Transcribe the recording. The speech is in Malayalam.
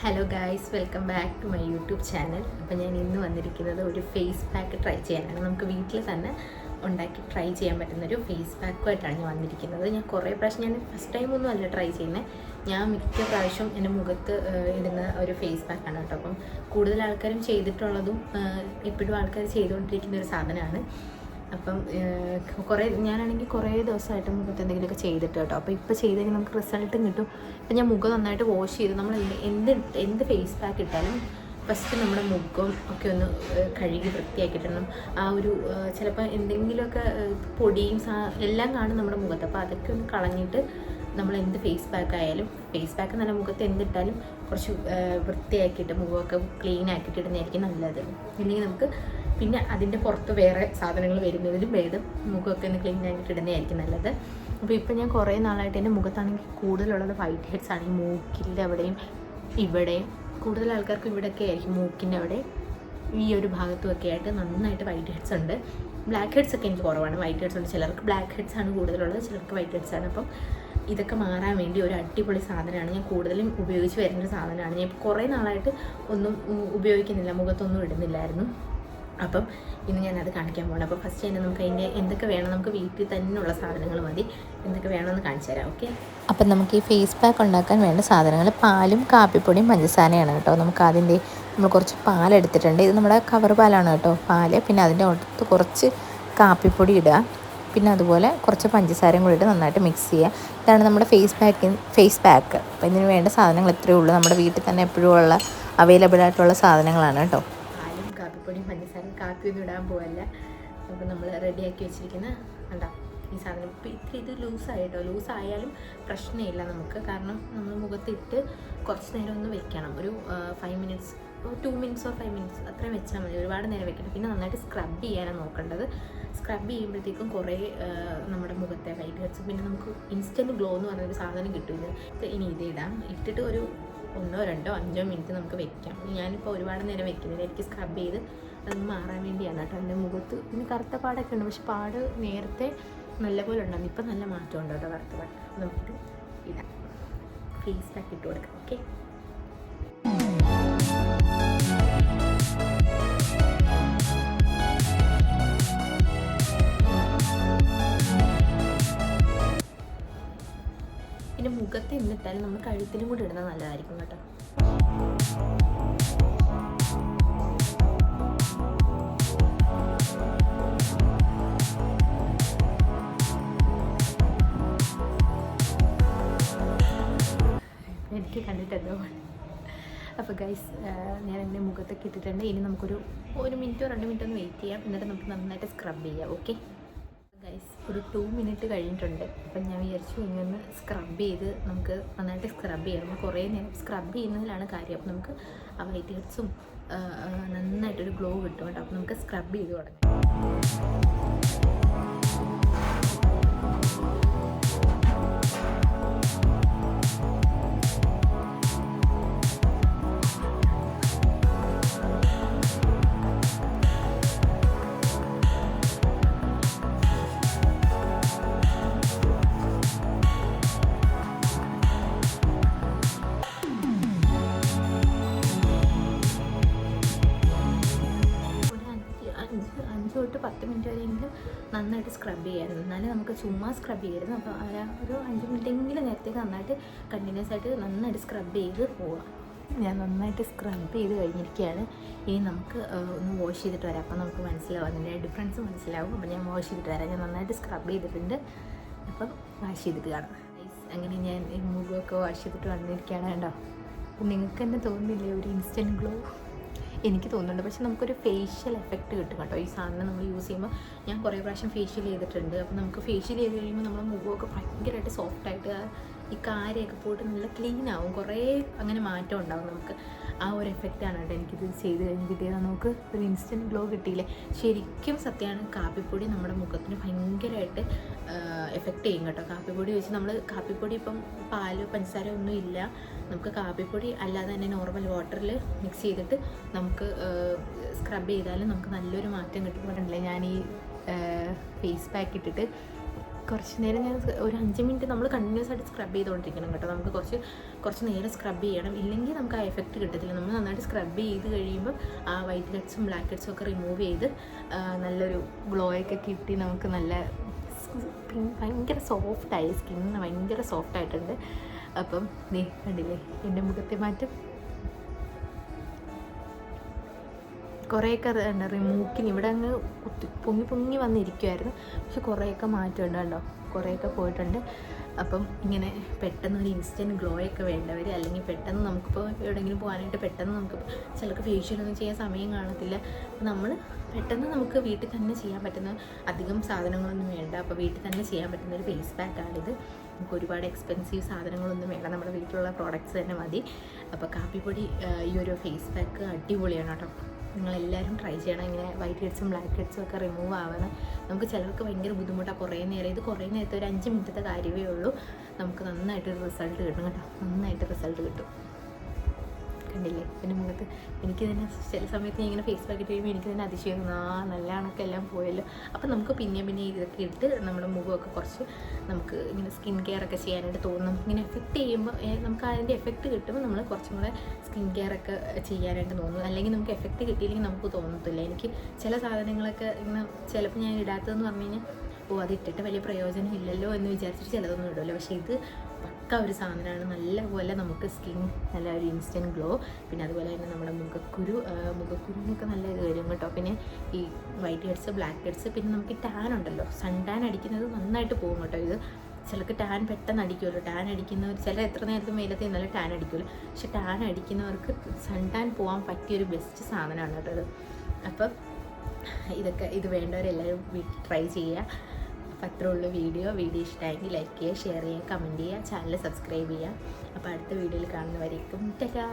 Hello guys welcome back to my YouTube channel അപ്പോൾ ഞാൻ ഇന്ന് വന്നിരിക്കുന്നത് ഒരു ഫേസ് പാക്ക് ട്രൈ ചെയ്യാനാണ്. നമുക്ക് വീട്ടിൽ തന്നെ ഉണ്ടാക്കി ട്രൈ ചെയ്യാൻ പറ്റുന്ന ഒരു ഫേസ് പാക്കുമായിട്ടാണ് ഞാൻ വന്നിരിക്കുന്നത്. ഞാൻ കുറേ പ്രാവശ്യം ഞാൻ ഫസ്റ്റ് ടൈം ഒന്നും അല്ല ട്രൈ ചെയ്യുന്നത് ഞാൻ മിക്ക പ്രാവശ്യം എന്റെ മുഖത്ത് ഇടുന്ന ഒരു ഫേസ് പാക്കാണ് കേട്ടോ. അപ്പം കൂടുതൽ ആൾക്കാരും ചെയ്തിട്ടുള്ളതും എപ്പോഴും ആൾക്കാർ ചെയ്തുകൊണ്ടിരിക്കുന്ന ഒരു സാധനമാണ്. അപ്പം കുറേ ഞാനാണെങ്കിൽ കുറേ ദിവസമായിട്ട് മുഖത്ത് എന്തെങ്കിലുമൊക്കെ ചെയ്തിട്ട് കേട്ടോ. അപ്പോൾ ഇപ്പോൾ കഴിഞ്ഞാൽ നമുക്ക് റിസൾട്ടും കിട്ടും. ഇപ്പം ഞാൻ മുഖം നന്നായിട്ട് വാഷ് ചെയ്ത് നമ്മൾ എന്ത് എന്ത് ഫേസ് പാക്ക് ഇട്ടാലും ഫസ്റ്റ് നമ്മുടെ മുഖം ഒക്കെ ഒന്ന് കഴുകി വൃത്തിയാക്കിയിടണം ആ ഒരു ചിലപ്പോൾ എന്തെങ്കിലുമൊക്കെ പൊടിയും എല്ലാം കാണും നമ്മുടെ മുഖത്ത്. അപ്പോൾ അതൊക്കെ ഒന്ന് കളഞ്ഞിട്ട് നമ്മൾ എന്ത് ഫേസ് പാക്ക് ആയാലും ഫേസ് പാക്ക് നല്ല മുഖത്ത് എന്തിട്ടാലും കുറച്ച് വൃത്തിയാക്കിയിട്ട് മുഖമൊക്കെ ക്ലീൻ ആക്കിയിട്ട് ഇടുന്നതായിരിക്കും നല്ലത്. ഇല്ലെങ്കിൽ നമുക്ക് പിന്നെ അതിന്റെ പുറത്ത് വേറെ സാധനങ്ങൾ വരുന്നതിലും ഭേദം മുഖമൊക്കെ ഒന്ന് ക്ലീൻ ആയിട്ട് ഇടുന്നതായിരിക്കും നല്ലത്. അപ്പോൾ ഇപ്പം ഞാൻ കുറേ നാളായിട്ട് എന്റെ മുഖത്താണെങ്കിൽ കൂടുതലുള്ളത് വൈറ്റ് ഹെഡ്സ് ആണ്. ഈ മൂക്കിന്റെ അവിടെയും ഇവിടെയും. കൂടുതൽ ആൾക്കാർക്ക് ഇവിടെയൊക്കെ ആയിരിക്കും മൂക്കിന്റെ അവിടെ. ഈ ഒരു ഭാഗത്തും ഒക്കെ ആയിട്ട് നന്നായിട്ട് വൈറ്റ് ഹെഡ്സ് ഉണ്ട്. ബ്ലാക്ക് ഹെഡ്സ് ഒക്കെ എനിക്ക് കുറവാണ്. വൈറ്റ് ഹെഡ്സ് ഉണ്ട്. ചിലർക്ക് ബ്ലാക്ക് ഹെഡ്സ് ആണ് കൂടുതലുള്ളത്. ചിലർക്ക് വൈറ്റ് ഹെഡ്സ് ആണ്. അപ്പം ഇതൊക്കെ മാറാൻ വേണ്ടി ഒരു അടിപൊളി സാധനമാണ്. ഞാൻ കൂടുതലും ഉപയോഗിച്ച് വരുന്ന സാധനമാണ്. ഞാൻ കുറേ നാളായിട്ട് ഒന്നും ഉപയോഗിക്കുന്നില്ല. മുഖത്തൊന്നും ഇടുന്നില്ലായിരുന്നു. അപ്പം ഇന്ന് ഞാനത് കാണിക്കാൻ പോകണം അപ്പോൾ ഫസ്റ്റ് തന്നെ നമുക്ക് അതിന്റെ എന്തൊക്കെ വേണം നമുക്ക് വീട്ടിൽ തന്നെയുള്ള സാധനങ്ങൾ മതി. എന്തൊക്കെ വേണമെന്ന് കാണിച്ചു തരാം ഓക്കെ അപ്പം നമുക്ക് ഈ ഫേസ് പാക്ക് ഉണ്ടാക്കാൻ വേണ്ട സാധനങ്ങൾ പാലും കാപ്പിപ്പൊടിയും പഞ്ചസാരയാണ് കേട്ടോ. നമുക്ക് അതിന്റെ നമ്മൾ കുറച്ച് പാലെടുത്തിട്ടുണ്ട് ഇത് നമ്മുടെ കവർ പാലാണ് കേട്ടോ പാൽ. പിന്നെ അതിന്റെ അടുത്ത് കുറച്ച് കാപ്പിപ്പൊടി ഇടുക. പിന്നെ അതുപോലെ കുറച്ച് പഞ്ചസാരയും കൂടി ഇട്ട് നന്നായിട്ട് മിക്സ് ചെയ്യുക. ഇതാണ് നമ്മുടെ ഫേസ് പാക്ക് ഫേസ് പാക്ക് അപ്പോൾ ഇതിന് വേണ്ട സാധനങ്ങൾ ഇത്രയേ ഉള്ളൂ. നമ്മുടെ വീട്ടിൽ തന്നെ എപ്പോഴും ഉള്ള അവൈലബിൾ ആയിട്ടുള്ള സാധനങ്ങളാണ് കേട്ടോ. പാലും മഞ്ഞസാരം കാപ്പിയൊന്നും ഇടാൻ പോകല്ല അപ്പോൾ നമ്മൾ റെഡിയാക്കി വെച്ചിരിക്കുന്ന കണ്ടോ ഈ സാധനം. ഇപ്പോൾ ഇത്തിരി ഇത് ലൂസായിട്ടോ ലൂസായാലും പ്രശ്നമില്ല നമുക്ക്. കാരണം നമ്മൾ മുഖത്തിട്ട് കുറച്ച് നേരം ഒന്ന് വെക്കണം. ഒരു five minutes two minutes or five minutes അത്രയും വെച്ചാൽ മതി. ഒരുപാട് നേരം വെക്കണം പിന്നെ നന്നായിട്ട് സ്ക്രബ് ചെയ്യാനാണ് നോക്കേണ്ടത്. സ്ക്രബ് ചെയ്യുമ്പോഴത്തേക്കും കുറേ നമ്മുടെ മുഖത്തെ വൈറ്റ് ഹെഡ്സ് പിന്നെ നമുക്ക് ഇൻസ്റ്റന്റ് ഗ്ലോ എന്ന് പറഞ്ഞൊരു സാധനം കിട്ടില്ല ഇനി ഇത് ഇടാം. ഇട്ടിട്ട് ഒരു ഒന്നോ രണ്ടോ അഞ്ചോ മിനിറ്റ് നമുക്ക് വെക്കാം. ഞാനിപ്പോൾ ഒരുപാട് നേരം വെക്കുന്നില്ല. എനിക്ക് സ്ക്രബ് ചെയ്ത് അതൊന്ന് മാറാൻ വേണ്ടിയാണ് കേട്ടോ എന്റെ മുഖത്ത്. പിന്നെ കറുത്ത പാടൊക്കെ ഉണ്ട്. പക്ഷെ പാട് നേരത്തെ നല്ലപോലെ ഉണ്ടാകും ഇപ്പം നല്ല മാറ്റമുണ്ട് കേട്ടോ കറുത്ത പാട്. നമുക്ക് ഇടാം. ഫേസ് പാക്ക് ഇട്ട് കൊടുക്കാം. ഓക്കെ മുഖത്ത് എന്നിട്ടാലും നമ്മൾ കഴുത്തിലും കൂടി ഇടുന്നത് നല്ലതായിരിക്കും കേട്ടോ. എനിക്ക് കണ്ടിട്ട് എന്തോ ഗൈസ് ഞാൻ എന്റെ മുഖത്തൊക്കെ ഇട്ടിട്ടുണ്ട്. ഇനി നമുക്കൊരു ഒരു മിനിറ്റോ രണ്ട് മിനിറ്റോ ഒന്ന് വെയിറ്റ് ചെയ്യാം. എന്നിട്ട് നമുക്ക് നന്നായിട്ട് സ്ക്രബ് ചെയ്യാം ഓക്കെ ഗൈസ് ഒരു ടു മിനിറ്റ് കഴിഞ്ഞിട്ടുണ്ട്. അപ്പം ഞാൻ വിചാരിച്ചു ഒന്ന് സ്ക്രബ് ചെയ്ത് നമുക്ക് നന്നായിട്ട് സ്ക്രബ് ചെയ്യാം. നമ്മൾ കുറേ നേരം സ്ക്രബ് ചെയ്യുന്നതിലാണ് കാര്യം. അപ്പം നമുക്ക് ആ വൈറ്റ് ഹെഡ്സും നന്നായിട്ടൊരു ഗ്ലോ കിട്ടും കേട്ടോ. അപ്പം നമുക്ക് സ്ക്രബ് ചെയ്ത് തുടങ്ങാം. മിനിറ്റ് വരെയെങ്കിലും നന്നായിട്ട് സ്ക്രബ് ചെയ്യായിരുന്നു. എന്നാലും നമുക്ക് ചുമ്മാ സ്ക്രബ് ചെയ്യരുത്. അപ്പോൾ ആ ഒരു അഞ്ച് മിനിറ്റെങ്കിലും നേരത്തേക്ക് നന്നായിട്ട് കണ്ടിന്യൂസ് ആയിട്ട് നന്നായിട്ട് സ്ക്രബ് ചെയ്ത് പോവാം. ഞാൻ നന്നായിട്ട് സ്ക്രബ് ചെയ്ത് കഴിഞ്ഞിരിക്കുകയാണ് ഇനി നമുക്ക് ഒന്ന് വാഷ് ചെയ്തിട്ട് വരാം. അപ്പോൾ നമുക്ക് മനസ്സിലാവും. അതിന്റെ ഡിഫറൻസ് മനസ്സിലാവും. അപ്പോൾ ഞാൻ വാഷ് ചെയ്തിട്ട് വരാം. ഞാൻ നന്നായിട്ട് സ്ക്രബ് ചെയ്തിട്ടുണ്ട്. അപ്പം വാഷ് ചെയ്തിട്ട് കാണാം. അങ്ങനെ ഞാൻ മുഖമൊക്കെ വാഷ് ചെയ്തിട്ട് വന്നിരിക്കുകയാണ് കേട്ടോ. നിങ്ങൾക്ക് തന്നെ തോന്നുന്നില്ലേ ഒരു ഇൻസ്റ്റന്റ് ഗ്ലോ എനിക്ക് തോന്നുന്നുണ്ട്. പക്ഷെ നമുക്കൊരു ഫേഷ്യൽ എഫക്റ്റ് കിട്ടും കേട്ടോ. ഈ സാധനം നമ്മൾ യൂസ് ചെയ്യുമ്പോൾ ഞാൻ കുറേ പ്രാവശ്യം ഫേഷ്യൽ ചെയ്തിട്ടുണ്ട്. അപ്പോൾ നമുക്ക് ഫേഷ്യൽ ചെയ്ത് കഴിയുമ്പോൾ നമ്മുടെ മുഖമൊക്കെ ഭയങ്കരമായിട്ട് സോഫ്റ്റായിട്ട് ഈ കാര്യമൊക്കെ പോയിട്ട് നല്ല ക്ലീൻ ആവും. കുറേ അങ്ങനെ മാറ്റം ഉണ്ടാവും നമുക്ക്. ആ ഒരു എഫക്റ്റാണ് കേട്ടോ എനിക്കിത് ചെയ്ത് കഴിഞ്ഞ് കിട്ടിയത്. നമുക്ക് ഒരു ഇൻസ്റ്റന്റ് ഗ്ലോ കിട്ടിയില്ലേ? ശരിക്കും സത്യമാണ് കാപ്പിപ്പൊടി നമ്മുടെ മുഖത്തിന് ഭയങ്കരമായിട്ട് എഫക്റ്റ് ചെയ്യും കേട്ടോ. കാപ്പിപ്പൊടി വെച്ച് നമ്മൾ കാപ്പിപ്പൊടി ഇപ്പം പാൽ പഞ്ചസാര ഒന്നും ഇല്ല. നമുക്ക് കാപ്പിപ്പൊടി അല്ലാതെ തന്നെ നോർമൽ വാട്ടറിൽ മിക്സ് ചെയ്തിട്ട് നമുക്ക് സ്ക്രബ് ചെയ്താലും നമുക്ക് നല്ലൊരു മാറ്റം കിട്ടുമ്പോഴല്ലേ ഞാൻ ഈ ഫേസ് പാക്ക് ഇട്ടിട്ട് കുറച്ച് നേരം ഞാൻ ഒരു അഞ്ച് മിനിറ്റ് നമ്മൾ കണ്ടിന്യൂസ് ആയിട്ട് സ്ക്രബ് ചെയ്തുകൊണ്ടിരിക്കണം കേട്ടോ. നമുക്ക് കുറച്ച് കുറച്ച് നേരം സ്ക്രബ് ചെയ്യണം. ഇല്ലെങ്കിൽ നമുക്ക് ആ എഫക്റ്റ് കിട്ടത്തില്ല. നമ്മൾ നന്നായിട്ട് സ്ക്രബ് ചെയ്ത് കഴിയുമ്പോൾ ആ വൈറ്റ് ഹെഡ്സും ബ്ലാക്ക് ഹെഡ്സും ഒക്കെ റിമൂവ് ചെയ്ത് നല്ലൊരു ഗ്ലോയൊക്കെ കിട്ടി നമുക്ക് നല്ല ഭയങ്കര സോഫ്റ്റായി സ്കിൻ ഭയങ്കര സോഫ്റ്റായിട്ടുണ്ട് അപ്പം നീ കണ്ടില്ലേ? എന്റെ മുഖത്തെ മാറ്റം. കുറേയൊക്കെ റിമൂക്കിന് ഇവിടെ അങ്ങ് കുത്തി പൊങ്ങി പൊങ്ങി വന്നിരിക്കുമായിരുന്നു പക്ഷെ കുറേയൊക്കെ മാറ്റമുണ്ട് കേട്ടോ കുറേയൊക്കെ പോയിട്ടുണ്ട്. അപ്പം ഇങ്ങനെ പെട്ടെന്ന് ഒരു ഇൻസ്റ്റന്റ് ഗ്ലോ ഒക്കെ വേണ്ടവർ അല്ലെങ്കിൽ പെട്ടെന്ന് നമുക്കിപ്പോൾ എവിടെയെങ്കിലും പോകാനായിട്ട് പെട്ടെന്ന് നമുക്ക് ചിലർക്ക് ഫേഷ്യലൊന്നും ചെയ്യാൻ സമയം കാണത്തില്ല. അപ്പം നമ്മൾ പെട്ടെന്ന് നമുക്ക് വീട്ടിൽ തന്നെ ചെയ്യാൻ പറ്റുന്ന അധികം സാധനങ്ങളൊന്നും വേണ്ട. അപ്പോൾ വീട്ടിൽ തന്നെ ചെയ്യാൻ പറ്റുന്ന ഒരു ഫേസ് പാക്കാണിത് നമുക്ക് ഒരുപാട് എക്സ്പെൻസീവ് സാധനങ്ങളൊന്നും വേണ്ട. നമ്മുടെ വീട്ടിലുള്ള പ്രോഡക്റ്റ്സ് തന്നെ മതി. അപ്പോൾ കാപ്പിപ്പൊടി ഈ ഒരു ഫേസ് പാക്ക് അടിപൊളിയാണ് കേട്ടോ. നിങ്ങളെല്ലാവരും ട്രൈ ചെയ്യണം. ഇങ്ങനെ വൈറ്റ് ഹെഡ്സും ബ്ലാക്ക് ഹെഡ്സും ഒക്കെ റിമൂവ് ആവണം. നമുക്ക് ചിലർക്ക് ഭയങ്കര ബുദ്ധിമുട്ടാണ് കുറേ നേരം ഇത് കുറേ നേരത്തെ ഒരു അഞ്ച് മിനിറ്റത്തെ കാര്യമേ ഉള്ളൂ. നമുക്ക് നന്നായിട്ട് റിസൾട്ട് കിട്ടും കേട്ടോ. നന്നായിട്ട് റിസൾട്ട് കിട്ടും. കണ്ടില്ലേ? എന്റെ മുഖത്ത് എനിക്ക് തന്നെ ചില സമയത്ത് ഇങ്ങനെ ഫേസ് പാക്ക് കഴിയുമ്പോൾ എനിക്ക് തന്നെ അതിശയം ആ നല്ല കണക്ക് എല്ലാം പോയല്ലോ. അപ്പോൾ നമുക്ക് പിന്നെ പിന്നെ ഇതൊക്കെ ഇട്ട് നമ്മുടെ മുഖമൊക്കെ കുറച്ച് നമുക്ക് ഇങ്ങനെ സ്കിൻ കെയർ ഒക്കെ ചെയ്യാനായിട്ട് തോന്നും. ഇങ്ങനെ എഫക്റ്റ് ചെയ്യുമ്പോൾ നമുക്ക് അതിന്റെ എഫക്റ്റ് കിട്ടുമ്പോൾ നമ്മൾ കുറച്ചും കൂടെ സ്കിൻ കെയർ ഒക്കെ ചെയ്യാനായിട്ട് തോന്നും. അല്ലെങ്കിൽ നമുക്ക് എഫക്റ്റ് കിട്ടിയില്ലെങ്കിൽ നമുക്ക് തോന്നത്തില്ല. എനിക്ക് ചില സാധനങ്ങളൊക്കെ ഇങ്ങനെ ചിലപ്പോൾ ഞാൻ ഇടാത്തതെന്ന് പറഞ്ഞു കഴിഞ്ഞാൽ ഓ അത് ഇട്ടിട്ട് വലിയ പ്രയോജനം ഇല്ലല്ലോ എന്ന് വിചാരിച്ചിട്ട് ചിലതൊന്നും ഇടുമല്ലോ പക്ഷേ ഇത് പക്ക ഒരു സാധനമാണ്. നല്ലപോലെ നമുക്ക് സ്കിൻ നല്ല ഒരു ഇൻസ്റ്റന്റ് ഗ്ലോ പിന്നെ അതുപോലെ തന്നെ നമ്മുടെ മുഖക്കുരു മുഖക്കുരുവിനൊക്കെ നല്ല ഇത് വരും കേട്ടോ. പിന്നെ ഈ വൈറ്റ് ഹെഡ്സ് ബ്ലാക്ക് ഹെഡ്സ് പിന്നെ നമുക്ക് ടാൻ ഉണ്ടല്ലോ. സൺ ടാൻ അടിക്കുന്നത് നന്നായിട്ട് പോകും കേട്ടോ ഇത്. ചിലർക്ക് ടാൻ പെട്ടെന്ന് അടിക്കുമല്ലോ. ടാൻ അടിക്കുന്നവർ ചില എത്ര നേരത്തെ മേലത്ത് നിന്നാലും ടാൻ അടിക്കുമല്ലോ. പക്ഷെ ടാൻ അടിക്കുന്നവർക്ക് സൺ ടാൻ പോകാൻ പറ്റിയൊരു ബെസ്റ്റ് സാധനമാണ് കേട്ടോ ഇത്. അപ്പം ഇതൊക്കെ ഇത് വേണ്ടവരെല്ലാവരും ട്രൈ ചെയ്യുക. അപ്പം അത്രേ ഉള്ളൂ വീഡിയോ. വീഡിയോ ഇഷ്ടമായെങ്കിൽ ലൈക്ക് ചെയ്യുക ഷെയർ ചെയ്യുക കമന്റ് ചെയ്യുക ചാനൽ സബ്സ്ക്രൈബ് ചെയ്യുക. അപ്പോൾ അടുത്ത വീഡിയോയിൽ കാണുന്നവരേക്കും ടാറ്റാ